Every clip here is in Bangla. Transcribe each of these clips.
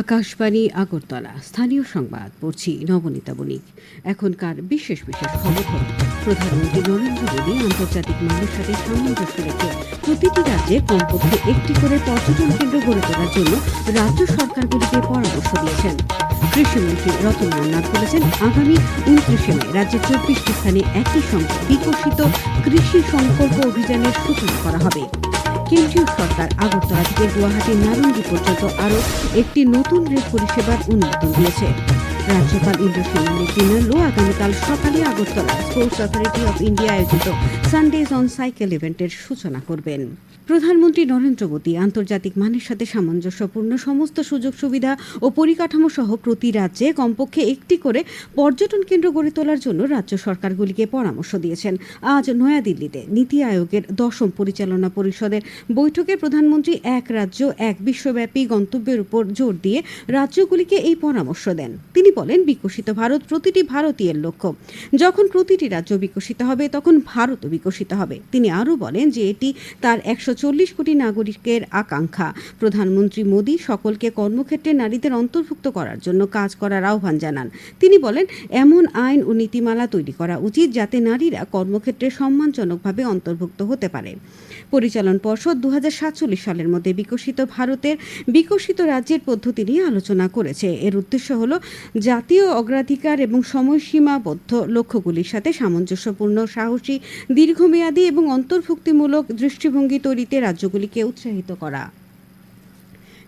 আকাশবাণী, আগরতলা। স্থানীয় সংবাদ, পড়ছি নবনীতা বণিক। এখনকার বিশেষ বিশেষ খবর। প্রধানমন্ত্রী নরেন্দ্র মোদী আন্তর্জাতিক মানুষ সাথে সামঞ্জস্য রেখে প্রতিটি রাজ্যে কমপক্ষে একটি করে পর্যটন কেন্দ্র গড়ে তোলার জন্য রাজ্য সরকারগুলিকে পরামর্শ দিয়েছেন। কৃষিমন্ত্রী রতনলাল নাথ বলেছেন, আগামী উনত্রিশে মে রাজ্যের চব্বিশটি স্থানে একই সঙ্গে বিকশিত কৃষি সংকল্প অভিযানের সূচনা করা হবে। কেন্দ্রীয় সরকার আগরতলা থেকে গুয়াহাটি নারঙ্গি পর্যন্ত আরও একটি নতুন রেল পরিষেবার অনুমোদন দিয়েছে রাজ্যপাল ইন্দ্রসেন দিনাল্লু আগামীকাল সকালে Agartala Sports Authority of India আয়োজিত সানডেজ অন সাইকেল ইভেন্টের সূচনা করবেন। প্রধানমন্ত্রী নরেন্দ্র মোদী আন্তর্জাতিক মানের সাথে সামঞ্জস্যপূর্ণ সমস্ত সুযোগ সুবিধা ও পরিকাঠামো সহ প্রতি রাজ্যে কমপক্ষে একটি করে পর্যটন কেন্দ্র গড়ে তোলার জন্য রাজ্য সরকারগুলিকে পরামর্শ দিয়েছেন। আজ নয়াদিল্লিতে নীতি আয়োগের দশম পরিচালনা পরিষদের বৈঠকে প্রধানমন্ত্রী এক রাজ্য, এক বিশ্বব্যাপী গন্তব্যের উপর জোর দিয়ে রাজ্যগুলিকে এই পরামর্শ দেন। তিনি বলেন, বিকশিত ভারত প্রতিটি ভারতীয়ের লক্ষ্য। যখন প্রতিটি রাজ্য বিকশিত হবে, তখন ভারতও বিকশিত হবে। তিনি আরও বলেন যে এটি তার একশো চল্লিশ কোটি নাগরিকের আকাঙ্ক্ষা। প্রধানমন্ত্রী মোদী সকলকে কর্মক্ষেত্রে নারীদের অন্তর্ভুক্ত করার জন্য কাজ করার আহ্বান জানান। তিনি বলেন, এমন আইন ও নীতিমালা তৈরি করা উচিত যাতে নারীরা কর্মক্ষেত্রে সম্মানজনকভাবে অন্তর্ভুক্ত হতে পারে। পরিচালন পর্ষদ দু হাজার সাতচল্লিশ সালের মধ্যে বিকশিত ভারতের বিকশিত রাজ্যের পদ্ধতি নিয়ে আলোচনা করেছে। এর উদ্দেশ্য হল জাতীয় অগ্রাধিকার এবং সময়সীমাবদ্ধ লক্ষ্যগুলির সাথে সামঞ্জস্যপূর্ণ, সাহসী, দীর্ঘমেয়াদী এবং অন্তর্ভুক্তিমূলক দৃষ্টিভঙ্গি তৈরিতে রাজ্যগুলিকে উৎসাহিত করা।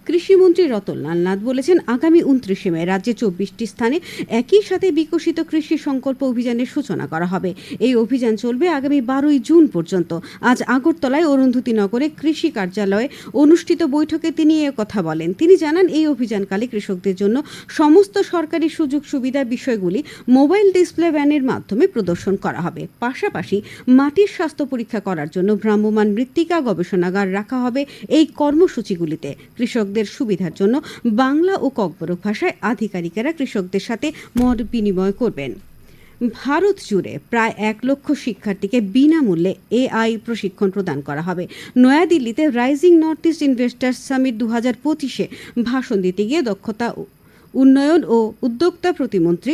কৃষিমন্ত্রী রতনলাল নাথ বলেছেন, আগামী উনত্রিশে মে রাজ্যে চব্বিশটি স্থানে একই সাথে বিকশিত কৃষি সংকল্প অভিযানের সূচনা করা হবে। এই অভিযান চলবে আগামী বারোই জুন পর্যন্ত। আজ আগরতলায় অরুন্ধতী নগরে কৃষি কার্যালয়ে অনুষ্ঠিত বৈঠকে তিনি এ কথা বলেন। তিনি জানান, এই অভিযানকালে কৃষকদের জন্য সমস্ত সরকারি সুযোগ সুবিধা বিষয়গুলি মোবাইল ডিসপ্লে ভ্যানের মাধ্যমে প্রদর্শন করা হবে। পাশাপাশি মাটির স্বাস্থ্য পরীক্ষা করার জন্য ভ্রাম্যমাণ মৃত্তিকা গবেষণাগার রাখা হবে এই কর্মসূচিগুলিতে। কৃষকদের সুবিধার জন্য বাংলা ও ককবরক ভাষায় আধিকারিকেরা কৃষকদের সাথে মত বিনিময় করবেন। ভারত জুড়ে প্রায় এক লক্ষ শিক্ষার্থীকে বিনামূল্যে এআই প্রশিক্ষণ প্রদান করা হবে। নয়াদিল্লিতে rising north east investors summit দু হাজার পঁচিশে ভাষণ দিতে গিয়ে দক্ষতা, উন্নয়ন ও উদ্যোক্তা প্রতিমন্ত্রী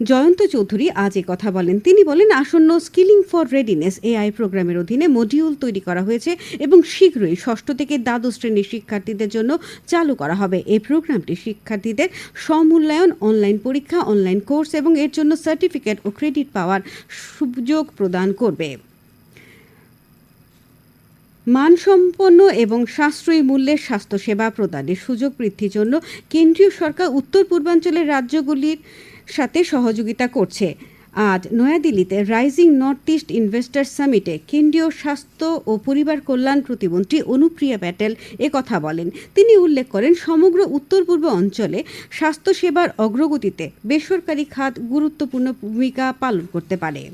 জয়ন্ত চৌধুরী আজ কথা বলেন। তিনি বলেন, আসন্ন স্কিলিং ফর রেডিনেস এআই প্রোগ্রামের অধীনে মডিউল তৈরি করা হয়েছে এবং শীঘ্রই ষষ্ঠ থেকে দ্বাদশ শ্রেণির শিক্ষার্থীদের জন্য চালু করা হবে। এই প্রোগ্রামটি শিক্ষার্থীদের সমূল্যায়ন অনলাইন পরীক্ষা অনলাইন কোর্স এবং এর জন্য সার্টিফিকেট ও ক্রেডিট পাওয়ার সুযোগ প্রদান করবে। মানসম্পন্ন এবং সাশ্রয়ী মূল্যের স্বাস্থ্যসেবা প্রদানের সুযোগ বৃদ্ধির জন্য কেন্দ্রীয় সরকার উত্তর পূর্বাঞ্চলের রাজ্যগুলির সাথে সহযোগিতা করছে। আজ নয়াদিল্লিতে রাইজিং নর্থ ইস্ট ইনভেস্টার সামিটে কেন্দ্রীয় স্বাস্থ্য ও পরিবার কল্যাণ প্রতিমন্ত্রী অনুপ্রিয়া প্যাটেল এ কথা বলেন। তিনি উল্লেখ করেন, সমগ্র উত্তর পূর্ব অঞ্চলে স্বাস্থ্যসেবার অগ্রগতিতে বেসরকারি খাত গুরুত্বপূর্ণ ভূমিকা পালন করতে পারে।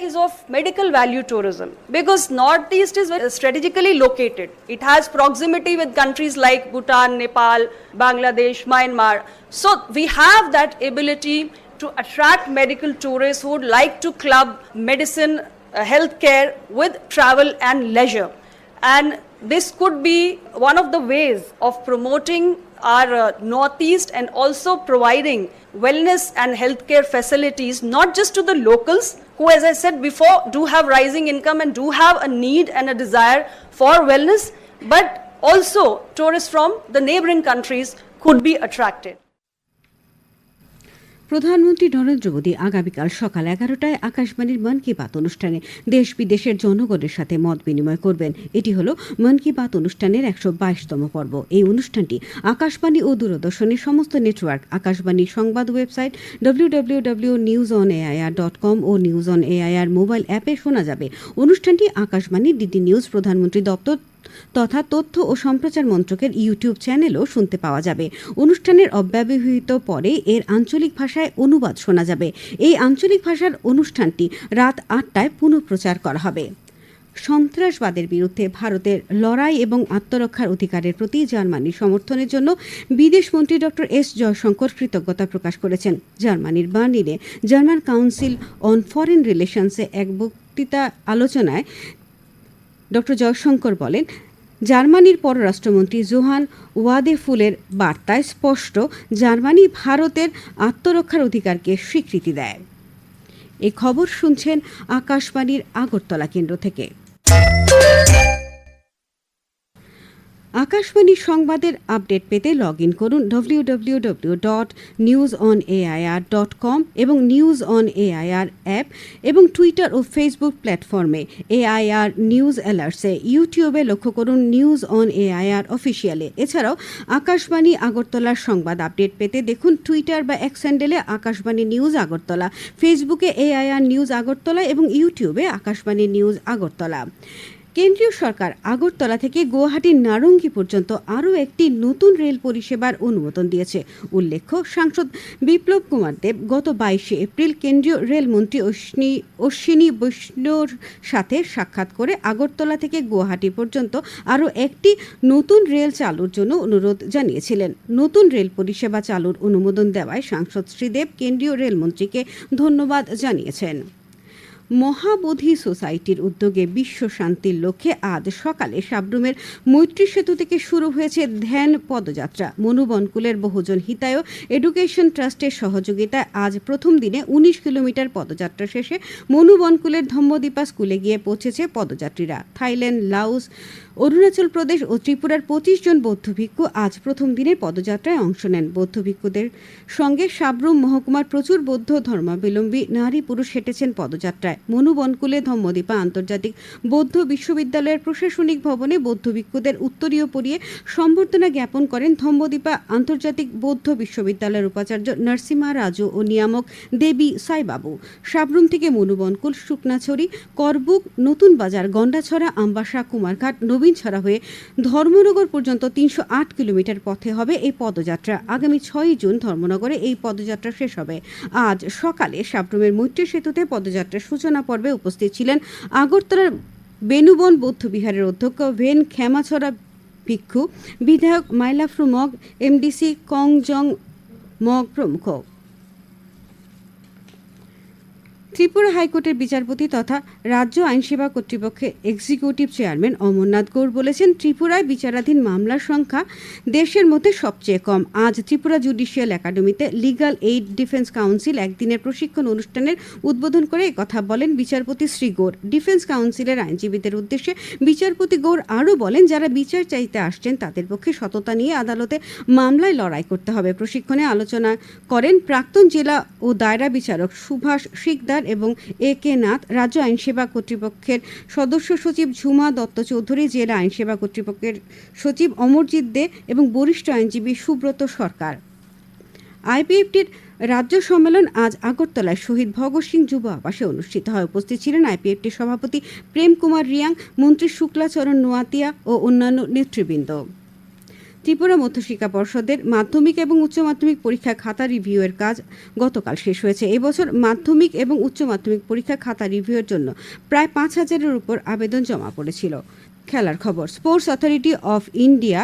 Is of medical value tourism because northeast is strategically located. It has proximity with countries like bhutan nepal bangladesh myanmar. So we have that ability to attract medical tourists who would like to club medicine uh, healthcare with travel and leisure. And this could be one of the ways of promoting our uh, northeast and also providing wellness and healthcare facilities not just to the locals who as i said before do have rising income and do have a need and a desire for wellness but also tourists from the neighboring countries could be attracted প্রধানমন্ত্রী নরেন্দ্র মোদী আগামীকাল সকাল এগারোটায় আকাশবাণীর মন কি বাত অনুষ্ঠানে দেশ বিদেশের জনগণের সাথে মত বিনিময় করবেন। এটি হল মন কি বাত অনুষ্ঠানের একশো বাইশতম পর্ব। এই অনুষ্ঠানটি আকাশবাণী ও দূরদর্শনের সমস্ত নেটওয়ার্ক আকাশবাণীর সংবাদ website W W W news on AIR dot com O news on AIR mobile অ্যাপে শোনা যাবে। অনুষ্ঠানটি আকাশবাণী ডিডি নিউজ প্রধানমন্ত্রী দপ্তর তথা তথ্য ও সম্প্রচার মন্ত্রকের ইউটিউব চ্যানেলও শুনতে পাওয়া যাবে। অনুষ্ঠানের অব্যবহৃত পরে এর আঞ্চলিক ভাষায় অনুবাদ শোনা যাবে। এই আঞ্চলিক ভাষার অনুষ্ঠানটি রাত আটটায় পুনঃপ্রচার করা হবে। সন্ত্রাসবাদের বিরুদ্ধে ভারতের লড়াই এবং আত্মরক্ষার অধিকারের প্রতি জার্মানির সমর্থনের জন্য বিদেশমন্ত্রী ডক্টর এস জয়শঙ্কর কৃতজ্ঞতা প্রকাশ করেছেন। জার্মানির বার্লিনে জার্মান কাউন্সিল অন ফরেন রিলেশনসে এক বক্তৃতা আলোচনায় ডক্টর জয়শঙ্কর বলেন জার্মানির পররাষ্ট্রমন্ত্রী জোহান ওয়াদেফুলের বার্তায় স্পষ্ট, জার্মানি ভারতের আত্মরক্ষার অধিকারকে স্বীকৃতি দেয়। এ খবর শুনছেন আকাশবাণীর আগরতলা কেন্দ্র থেকে। আকাশবাণী সংবাদের আপডেট পেতে লগ ইন করুন W W W dot news on AIR dot com এবং নিউজ অন এআইআর অ্যাপ এবং টুইটার ও ফেসবুক প্ল্যাটফর্মে এআইআর নিউজ অ্যালার্টসে ইউটিউবে লক্ষ্য করুন নিউজ অন এআইআর অফিসিয়ালে এছাড়াও আকাশবাণী আগরতলার সংবাদ আপডেট পেতে দেখুন টুইটার বা এক স্যান্ডেলে আকাশবাণী নিউজ আগরতলা ফেসবুকে এআইআর নিউজ আগরতলা এবং ইউটিউবে আকাশবাণী নিউজ আগরতলা। কেন্দ্রীয় সরকার আগরতলা থেকে গুয়াহাটির নারঙ্গি পর্যন্ত আরও একটি নতুন রেল পরিষেবার অনুমোদন দিয়েছে। উল্লেখ্য, সাংসদ বিপ্লব কুমার দেব গত বাইশে এপ্রিল কেন্দ্রীয় রেলমন্ত্রী অশ্বিনী অশ্বিনী বৈষ্ণোর সাথে সাক্ষাৎ করে আগরতলা থেকে গুয়াহাটি পর্যন্ত আরও একটি নতুন রেল চালুর জন্য অনুরোধ জানিয়েছিলেন। নতুন রেল পরিষেবা চালুর অনুমোদন দেওয়ায় সাংসদ শ্রীদেব কেন্দ্রীয় রেলমন্ত্রীকে ধন্যবাদ জানিয়েছেন। মহাবোধি সোসাইটির উদ্যোগে বিশ্ব শান্তির লক্ষ্যে আজ সকালে সাবরুমের মৈত্রী সেতু থেকে শুরু হয়েছে ধ্যান পদযাত্রা। মনুবনকুলের বহুজন হিতায় এডুকেশন ট্রাস্টের সহযোগিতায় আজ প্রথম দিনে উনিশ কিলোমিটার পদযাত্রা শেষে মনুবনকুলের ধম্মদীপা স্কুলে গিয়ে পৌঁছেছে পদযাত্রীরা। থাইল্যান্ড, লাওস অরুণাচল প্রদেশ ও ত্রিপুরার পঁচিশ জন বৌদ্ধ ভিক্ষু আজ প্রথম দিনের পদযাত্রায় অংশ নেন। বৌদ্ধ ভিক্ষুদের সঙ্গে সাবরুম মহকুমার প্রচুর বৌদ্ধ ধর্মাবলম্বী নারী পুরুষ হেঁটেছেন পদযাত্রায়। মনু বনকুলে ধম্মদীপা আন্তর্জাতিক বৌদ্ধ বিশ্ববিদ্যালয়ের প্রশাসনিক ভবনে বৌদ্ধ ভিক্ষুদের উত্তরীয় পরিয়ে সম্বর্ধনা জ্ঞাপন করেন ধম্মদীপা আন্তর্জাতিক বৌদ্ধ বিশ্ববিদ্যালয়ের উপাচার্য নরসিমা রাজু ও নিয়ামক দেবী সাইবাবু। সাবরুম থেকে মনু বনকুল, শুকনাছড়ি, করবুক, নতুন বাজার, গন্ডাছড়া, আম্বাসা, কুমারঘাট নবীনছড়া হয়ে ধর্মনগর পর্যন্ত তিনশো আট কিলোমিটার পথে হবে এই পদযাত্রা। আগামী ছয়ই জুন ধর্মনগরে এই পদযাত্রা শেষ হবে। আজ সকালে সাবরুমের মৈত্রী সেতুতে পদযাত্রার সূচনা পর্বে উপস্থিত ছিলেন আগরতলার বেনুবন বৌদ্ধ বিহারের অধ্যক্ষ ভেন খেমাছড়া ভিক্ষু, বিধায়ক মাইলাফ্রু মগ, এমডিসি কংজং মগ প্রমুখ। ত্রিপুরা হাইকোর্টের বিচারপতি তথা রাজ্য আইনসেবা কর্তৃপক্ষের এক্সিকিউটিভ চেয়ারম্যান অমরনাথ গৌর বলেছেন, ত্রিপুরায় বিচারাধীন মামলার সংখ্যা দেশের মধ্যে সবচেয়ে কম। আজ ত্রিপুরা জুডিশিয়াল একাডেমিতে লিগাল এইড ডিফেন্স কাউন্সিল একদিনের প্রশিক্ষণ অনুষ্ঠানের উদ্বোধন করে কথা বলেন বিচারপতি শ্রী গৌর। ডিফেন্স কাউন্সিলের আইনজীবীদের উদ্দেশ্যে বিচারপতি গৌর আরও বলেন, যারা বিচার চাইতে আসছেন তাদের পক্ষে সততা নিয়ে আদালতে মামলায় লড়াই করতে হবে। প্রশিক্ষণে আলোচনা করেন প্রাক্তন জেলা ও দায়রা বিচারক সুভাষ শিকদার এবং এ কে নাথ, রাজ্য আইনসেবা কর্তৃপক্ষের সদস্য সচিব ঝুমা দত্ত চৌধুরী, জেলা আইনসেবা কর্তৃপক্ষের সচিব অমরজিৎ দে এবং বরিষ্ঠ আইনজীবী সুব্রত সরকার। আইপিএফটির রাজ্য সম্মেলন আজ আগরতলায়। শহীদ ভগৎ সিং যুব আবাসে অনুষ্ঠিত হয়। উপস্থিত ছিলেন আইপিএফটির সভাপতি প্রেম কুমার রিয়াং, মন্ত্রী শুক্লাচরণ নোয়াতিয়া ও অন্যান্য নেতৃবৃন্দ। ত্রিপুরা মধ্যশিক্ষা পর্ষদের মাধ্যমিক এবং উচ্চ মাধ্যমিক পরীক্ষা খাতা রিভিউয়ের কাজ গতকাল শেষ হয়েছে। এবছর মাধ্যমিক এবং উচ্চ মাধ্যমিক পরীক্ষা খাতা রিভিউয়ের জন্য প্রায় পাঁচ হাজারের উপর আবেদন জমা পড়েছিল। খেলার খবর। স্পোর্টস অথরিটি অফ ইন্ডিয়া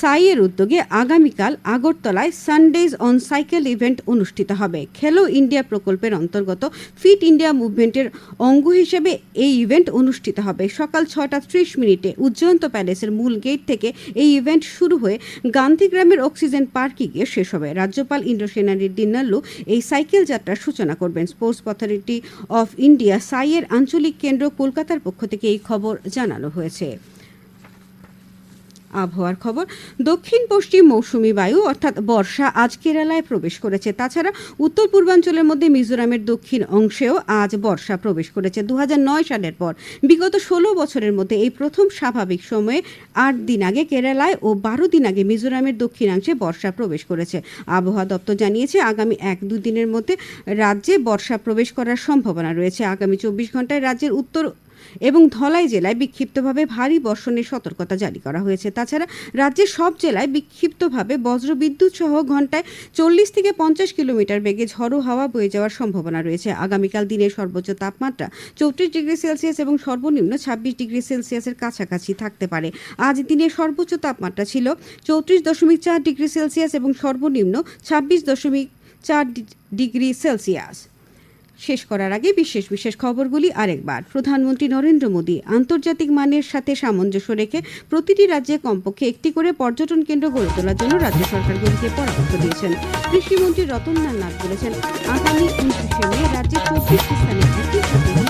সাইয়ের উদ্যোগে আগামীকাল আগরতলায় সানডেজ অন সাইকেল ইভেন্ট অনুষ্ঠিত হবে। খেলো ইন্ডিয়া প্রকল্পের অন্তর্গত ফিট ইন্ডিয়া মুভমেন্টের অঙ্গ হিসেবে এই ইভেন্ট অনুষ্ঠিত হবে। সকাল ছটা ত্রিশ মিনিটে উজ্জয়ন্ত প্যালেসের মূল গেট থেকে এই ইভেন্ট শুরু হয়ে গান্ধীগ্রামের অক্সিজেন পার্কে গিয়ে শেষ হবে। রাজ্যপাল ইন্দ্রসেনা রেড্ডি নাল্লু এই সাইকেল যাত্রার সূচনা করবেন। স্পোর্টস অথরিটি অফ ইন্ডিয়া সাইয়ের আঞ্চলিক কেন্দ্র কলকাতার পক্ষ থেকে এই খবর জানানো হয়েছে। আবহাওয়ার খবর। দক্ষিণ, পশ্চিম মৌসুমি বায়ু, অর্থাৎ বর্ষা, আজ কেরালায় প্রবেশ করেছে। তাছাড়া উত্তর পূর্বাঞ্চলের মধ্যে মিজোরামের দক্ষিণ অংশেও আজ বর্ষা প্রবেশ করেছে। দু হাজার নয় সালের পর বিগত ষোলো বছরের মধ্যে এই প্রথম স্বাভাবিক সময়ে আট দিন আগে কেরালায় ও বারো দিন আগে মিজোরামের দক্ষিণাংশে বর্ষা প্রবেশ করেছে। আবহাওয়া দপ্তর জানিয়েছে, আগামী এক দুদিনের মধ্যে রাজ্যে বর্ষা প্রবেশ করার সম্ভাবনা রয়েছে। আগামী চব্বিশ ঘন্টায় রাজ্যের উত্তর এবং ধলাই জেলায় বিক্ষিপ্তভাবে ভারী বর্ষণের সতর্কতা জারি করা হয়েছে। তাছাড়া রাজ্যের সব জেলায় বিক্ষিপ্তভাবে বজ্রবিদ্যুৎ সহ ঘন্টায় চল্লিশ থেকে পঞ্চাশ কিলোমিটার বেগে ঝড়ো হাওয়া বয়ে যাওয়ার সম্ভাবনা রয়েছে। আগামীকাল দিনের সর্বোচ্চ তাপমাত্রা চৌত্রিশ ডিগ্রি সেলসিয়াস এবং সর্বনিম্ন ছাব্বিশ ডিগ্রি সেলসিয়াসের কাছাকাছি থাকতে পারে। আজ দিনের সর্বোচ্চ তাপমাত্রা ছিল চৌত্রিশ দশমিক চার ডিগ্রি সেলসিয়াস এবং সর্বনিম্ন ছাব্বিশ দশমিক চার ডিগ্রি সেলসিয়াস। শেষ করার আগে বিশেষ বিশেষ খবরগুলি আরেকবার। প্রধানমন্ত্রী নরেন্দ্র মোদী আন্তর্জাতিক মানের সাথে সামঞ্জস্য রেখে প্রতিটি রাজ্যে কমপক্ষে একটি করে পর্যটন কেন্দ্র গড়ে তোলার জন্য রাজ্য সরকারগুলিকে পরামর্শ দিয়েছেন। কৃষিমন্ত্রী রতনলাল নাথ বলেছেন, আগামী উনত্রিশে মে রাজ্যে চব্বিশটি স্থানে